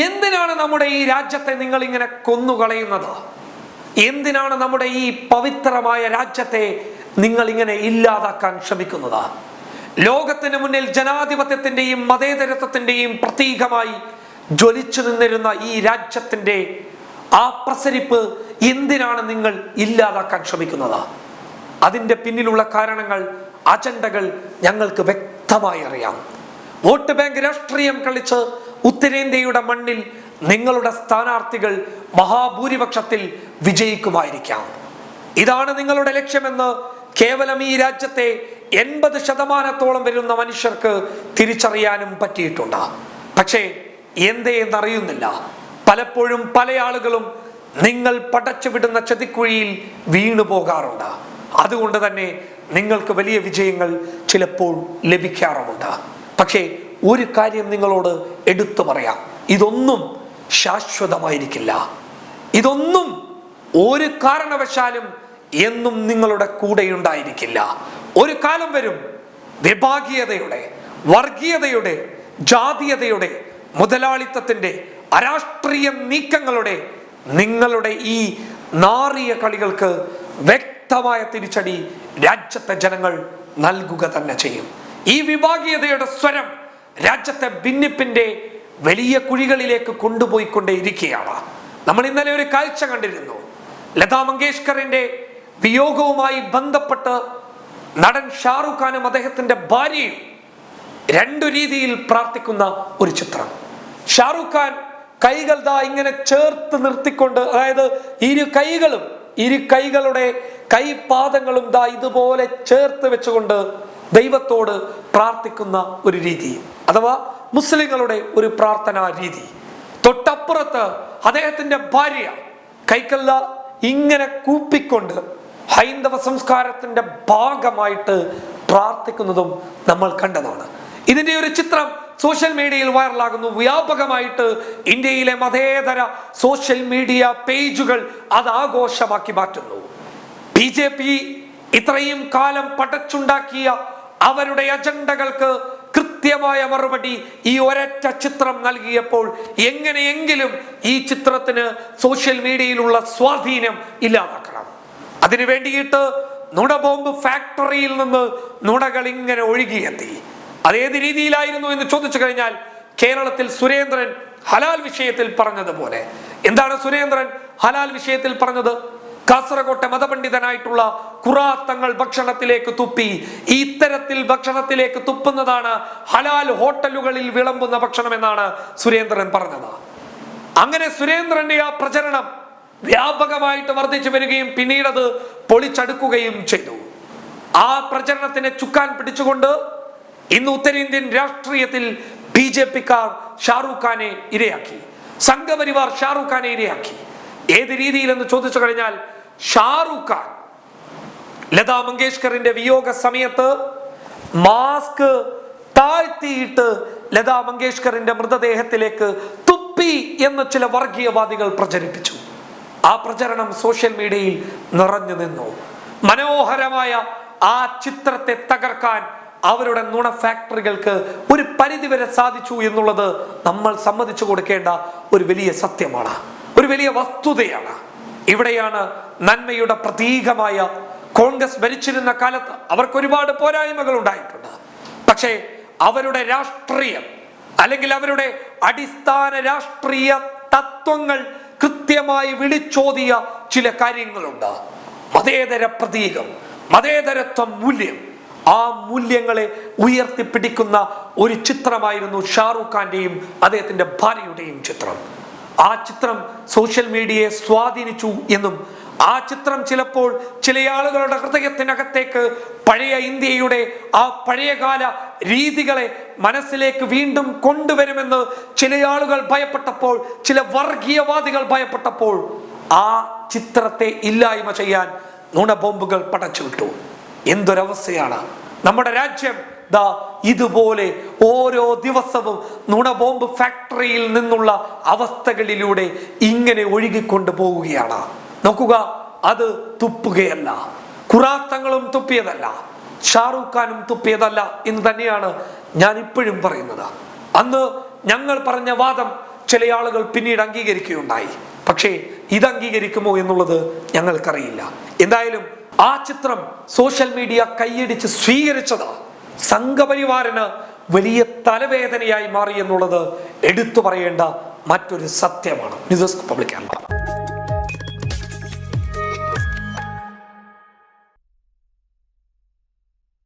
എന്തിനാണ് നമ്മുടെ ഈ രാജ്യത്തെ നിങ്ങൾ ഇങ്ങനെ കൊന്നുകളയുന്നത്? എന്തിനാണ് നമ്മുടെ ഈ പവിത്രമായ രാജ്യത്തെ നിങ്ങൾ ഇങ്ങനെ ഇല്ലാതാക്കാൻ ശ്രമിക്കുന്നത്? ലോകത്തിന് മുന്നിൽ ജനാധിപത്യത്തിന്റെയും മതേതരത്വത്തിന്റെയും പ്രതീകമായി ജ്വലിച്ചു നിന്നിരുന്ന ഈ രാജ്യത്തിന്റെ ആ പ്രസരിപ്പ് എന്തിനാണ് നിങ്ങൾ ഇല്ലാതാക്കാൻ ശ്രമിക്കുന്നത്? അതിന്റെ പിന്നിലുള്ള കാരണങ്ങൾ അജണ്ടകൾ ഞങ്ങൾക്ക് വ്യക്തമായി അറിയാം. വോട്ട് ബാങ്ക് രാഷ്ട്രീയം കളിച്ച് ഉത്തരേന്ത്യയുടെ മണ്ണിൽ നിങ്ങളുടെ സ്ഥാനാർത്ഥികൾ മഹാഭൂരിപക്ഷത്തിൽ വിജയിക്കുമായിരിക്കാം. ഇതാണ് നിങ്ങളുടെ ലക്ഷ്യമെന്ന് കേവലം ഈ രാജ്യത്തെ എൺപത് ശതമാനത്തോളം വരുന്ന മനുഷ്യർക്ക് തിരിച്ചറിയാനും പറ്റിയിട്ടുണ്ട്? പക്ഷേ എന്തേ എന്നറിയുന്നില്ല. പലപ്പോഴും പല ആളുകളും നിങ്ങൾ പടച്ചു വിടുന്ന ചതിക്കുഴിയിൽ വീണു പോകാറുണ്ട്. അതുകൊണ്ട് തന്നെ നിങ്ങൾക്ക് വലിയ വിജയങ്ങൾ ചിലപ്പോൾ ലഭിക്കാറുമുണ്ട്. പക്ഷേ ഒരു കാര്യം നിങ്ങളോട് എടുത്തു പറയാം. ഇതൊന്നും ശാശ്വതമായിരിക്കില്ല. ഇതൊന്നും ഒരു കാരണവശാലും എന്നും നിങ്ങളുടെ കൂടെയുണ്ടായിരിക്കില്ല. ഒരു കാലം വരും വിഭാഗീയതയുടെ വർഗീയതയുടെ ജാതീയതയുടെ മുതലാളിത്തത്തിന്റെ അരാഷ്ട്രീയ നീക്കങ്ങളുടെ നിങ്ങളുടെ ഈ നാറിയ കളികൾക്ക് വ്യക്തമായ തിരിച്ചടി രാജ്യത്തെ ജനങ്ങൾ നൽകുക തന്നെ ചെയ്യും. ഈ വിഭാഗീയതയുടെ സ്വരം രാജ്യത്തെ ഭിന്നിപ്പിന്റെ വലിയ കുഴികളിലേക്ക് കൊണ്ടുപോയിക്കൊണ്ടേയിരിക്കുകയാണ്. നമ്മൾ ഇന്നലെ ഒരു കാഴ്ച കണ്ടിരുന്നു. ലതാ മങ്കേഷ്കറിന്റെ വിയോഗവുമായി ബന്ധപ്പെട്ട് നടൻ ഷാറുഖ് ഖാനും അദ്ദേഹത്തിന്റെ ഭാര്യയും രണ്ടു രീതിയിൽ പ്രാർത്ഥിക്കുന്ന ഒരു ചിത്രം. ഷാറുഖ് ഖാൻ കൈകൾ ദാ ഇങ്ങനെ ചേർത്ത് നിർത്തിക്കൊണ്ട് അതായത് ഇരു കൈകളും ഇരു കൈകളുടെ കൈപാദങ്ങളും ദാ ഇതുപോലെ ചേർത്ത് വെച്ചുകൊണ്ട് ദൈവത്തോട് പ്രാർത്ഥിക്കുന്ന ഒരു രീതി അഥവാ മുസ്ലിങ്ങളുടെ ഒരു പ്രാർത്ഥനാ രീതി. തൊട്ടപ്പുറത്ത് അദ്ദേഹത്തിന്റെ ഭാര്യ കൈക്കല്ല ഇങ്ങനെ കൂപ്പിക്കൊണ്ട് ഹൈന്ദവ സംസ്കാരത്തിന്റെ ഭാഗമായിട്ട് പ്രാർത്ഥിക്കുന്നതും നമ്മൾ കണ്ടതാണ്. ഇതിന്റെ ഒരു ചിത്രം സോഷ്യൽ മീഡിയയിൽ വൈറലാകുന്നു. വ്യാപകമായിട്ട് ഇന്ത്യയിലെ മതേതര സോഷ്യൽ മീഡിയ പേജുകൾ അത് ആഘോഷമാക്കി മാറ്റുന്നു. ബി ജെ പി ഇത്രയും കാലം പടച്ചുണ്ടാക്കിയ അവരുടെ അജണ്ടകൾക്ക് കൃത്യമായ മറുപടി ഈ ഒരൊറ്റ ചിത്രം നൽകിയപ്പോൾ എങ്ങനെയെങ്കിലും ഈ ചിത്രത്തിന് സോഷ്യൽ മീഡിയയിലുള്ള സ്വാധീനം ഇല്ലാതാക്കണം. അതിനു വേണ്ടിയിട്ട് നുണബോംബ് ഫാക്ടറിയിൽ നിന്ന് നുണകൾ ഇങ്ങനെ ഒഴുകിയെത്തി. അതേത് രീതിയിലായിരുന്നു എന്ന് ചോദിച്ചു കഴിഞ്ഞാൽ കേരളത്തിൽ സുരേന്ദ്രൻ ഹലാൽ വിഷയത്തിൽ പറഞ്ഞതുപോലെ. എന്താണ് സുരേന്ദ്രൻ ഹലാൽ വിഷയത്തിൽ പറഞ്ഞത്? കാസർകോട്ടെ മതപണ്ഡിതനായിട്ടുള്ള കുറാത്തങ്ങൾ ഭക്ഷണത്തിലേക്ക് തുപ്പി ഇത്തരത്തിൽ ഭക്ഷണത്തിലേക്ക് തുപ്പുന്നതാണ് ഹലാൽ ഹോട്ടലുകളിൽ വിളമ്പുന്ന ഭക്ഷണം എന്നാണ് സുരേന്ദ്രൻ പറഞ്ഞത്. അങ്ങനെ സുരേന്ദ്രന്റെ ആ പ്രചരണം വ്യാപകമായിട്ട് വർദ്ധിച്ചു വരികയും പിന്നീട് അത് പൊളിച്ചടുക്കുകയും ചെയ്തു. ആ പ്രചരണത്തിനെ ചുക്കാൻ പിടിച്ചുകൊണ്ട് ഇന്ന് ഉത്തരേന്ത്യൻ രാഷ്ട്രീയത്തിൽ ബി ജെ പിക്കാർ ഷാറൂഖ് ഖാനെ ഇരയാക്കി. സംഘപരിവാർ ഷാറൂഖ് ഖാനെ ഇരയാക്കി. ഏത് രീതിയിലെന്ന് ചോദിച്ചു കഴിഞ്ഞാൽ ഷാറൂഖ് ഖാൻ ലതാ മങ്കേഷ്കറിന്റെ വിയോഗ സമയത്ത് മാസ്ക് താഴ്ത്തിയിട്ട് ലതാ മങ്കേഷ്കറിന്റെ മൃതദേഹത്തിലേക്ക് തുപ്പി എന്ന് ചില വർഗീയവാദികൾ പ്രചരിപ്പിച്ചു. ആ പ്രചരണം സോഷ്യൽ മീഡിയയിൽ നിറഞ്ഞു നിന്നു. മനോഹരമായ ആ ചിത്രത്തെ തകർക്കാൻ അവരുടെ നുണ ഫാക്ടറികൾക്ക് ഒരു പരിധിവരെ സാധിച്ചു എന്നുള്ളത് നമ്മൾ സമ്മതിച്ചു കൊടുക്കേണ്ട ഒരു വലിയ സത്യമാണ്. ഒരു വലിയ വസ്തുതയാണ്. ഇവിടെയാണ് നന്മയുടെ പ്രതീകമായ കോൺഗ്രസ് ഭരിച്ചിരുന്ന കാലത്ത് അവർക്ക് ഒരുപാട് പോരായ്മകൾ ഉണ്ടായിട്ടുണ്ട്. പക്ഷേ അവരുടെ രാഷ്ട്രീയം അല്ലെങ്കിൽ അവരുടെ അടിസ്ഥാന രാഷ്ട്രീയ തത്വങ്ങൾ കൃത്യമായി വിളിച്ചോതിയ ചില കാര്യങ്ങളുണ്ട്. മതേതര പ്രതീകം മതേതരത്വ മൂല്യം. ആ മൂല്യങ്ങളെ ഉയർത്തിപ്പിടിക്കുന്ന ഒരു ചിത്രമായിരുന്നു ഷാറൂഖ് ഖാന്റെയും അദ്ദേഹത്തിന്റെ ഭാര്യയുടെയും ചിത്രം. ആ ചിത്രം സോഷ്യൽ മീഡിയയെ സ്വാധീനിച്ചു എന്നും ആ ചിത്രം ചിലപ്പോൾ ചില ആളുകളുടെ ഹൃദയത്തിനകത്തേക്ക് പഴയ ഇന്ത്യയുടെ ആ പഴയകാല രീതികളെ മനസ്സിലേക്ക് വീണ്ടും കൊണ്ടുവരുമെന്ന് ചില ആളുകൾ ഭയപ്പെട്ടപ്പോൾ ചില വർഗീയവാദികൾ ഭയപ്പെട്ടപ്പോൾ ആ ചിത്രത്തെ ഇല്ലായ്മ ചെയ്യാൻ നുണബോംബുകൾ പടച്ചു വിട്ടു. എന്തൊരവസ്ഥയാണ്? നമ്മുടെ രാജ്യം ദാ ഇതുപോലെ ഓരോ ദിവസവും നുണബോംബ് ഫാക്ടറിയിൽ നിന്നുള്ള അവസ്ഥകളിലൂടെ ഇങ്ങനെ ഒഴുകിക്കൊണ്ടു പോവുകയാണ് നോക്കുക അത് തുപ്പുകയല്ല. കുറാത്തങ്ങളും തുപ്പിയതല്ല. ഷാറൂഖ് ഖാനും തുപ്പിയതല്ല എന്ന് തന്നെയാണ് ഞാൻ ഇപ്പോഴും പറയുന്നത്. അന്ന് ഞങ്ങൾ പറഞ്ഞ വാദം ചില ആളുകൾ പിന്നീട് അംഗീകരിക്കുകയുണ്ടായി. പക്ഷേ ഇത് അംഗീകരിക്കുമോ എന്നുള്ളത് ഞങ്ങൾക്കറിയില്ല. എന്തായാലും ആ ചിത്രം സോഷ്യൽ മീഡിയ കൈയടിച്ച് സ്വീകരിച്ചത്. സംഘപരിവാറിന് വലിയ തലവേദനയായി മാറി എന്നുള്ളത് എടുത്തു പറയേണ്ട മറ്റൊരു സത്യമാണ്. News desk public Kerala.